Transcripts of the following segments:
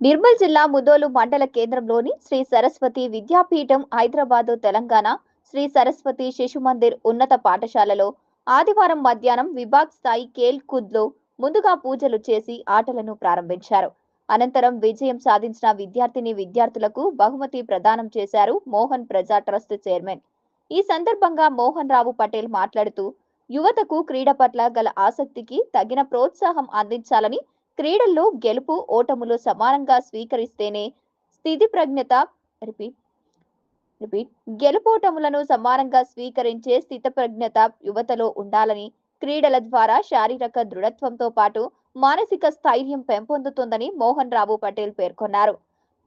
నిర్మల్ జిల్లా ముదోలు మండల కేంద్రంలోని శ్రీ సరస్వతి విద్యాపీఠం హైదరాబాదు తెలంగాణ శ్రీ సరస్వతి శిశు మందిర్ ఉన్నత పాఠశాలలో ఆదివారం మధ్యాహ్నం విభాగ్ స్థాయి కేల్ కుద్లో ముందుగా పూజలు చేసి ఆటలను ప్రారంభించారు. అనంతరం విజయం సాధించిన విద్యార్థిని విద్యార్థులకు బహుమతి ప్రదానం చేశారు మోహన్ ప్రజా ట్రస్ట్ చైర్మన్. ఈ సందర్భంగా మోహన్ రావు పటేల్ మాట్లాడుతూ యువతకు క్రీడ పట్ల గల ఆసక్తికి తగిన ప్రోత్సాహం అందించాలని క్రీడల్లో గెలుపు ఓటములు సమానంగా స్వీకరిస్తేనే స్థితి ప్రజ్ఞత రిపీట్ రిపీట్ గెలుపోటములను సమానంగా స్వీకరించే స్థితప్రజ్ఞత యువతలో ఉండాలని క్రీడల ద్వారా శారీరక దృఢత్వంతో పాటు మానసిక స్థైర్యం పెంపొందుతుందని మోహన్ రావు పటేల్ పేర్కొన్నారు.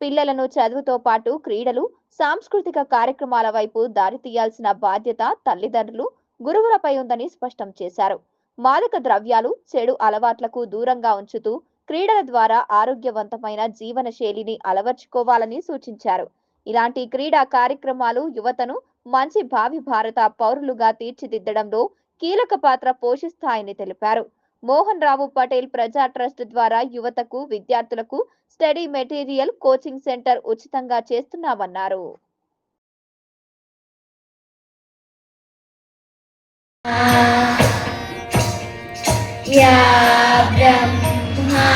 పిల్లలను చదువుతో పాటు క్రీడలు సాంస్కృతిక కార్యక్రమాల వైపు దారితీయాల్సిన బాధ్యత తల్లిదండ్రులు గురువులపై ఉందని స్పష్టం చేశారు. మాదక ద్రవ్యాలు చెడు అలవాట్లకు దూరంగా ఉంచుతూ క్రీడల ద్వారా ఆరోగ్యవంతమైన జీవన శైలిని అలవర్చుకోవాలని సూచించారు. ఇలాంటి క్రీడా కార్యక్రమాలు యువతను మంచి భావి భారత పౌరులుగా తీర్చిదిద్దడంలో కీలక పాత్ర పోషిస్తాయని తెలిపారు. మోహన్ రావు పటేల్ ప్రజా ట్రస్ట్ ద్వారా యువతకు విద్యార్థులకు స్టడీ మెటీరియల్ కోచింగ్ సెంటర్ ఉచితంగా చేస్తున్నామన్నారు. या ब्रह्माच्युतशङ्करा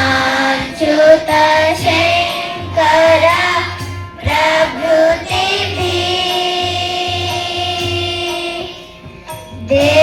प्रभृतिभिः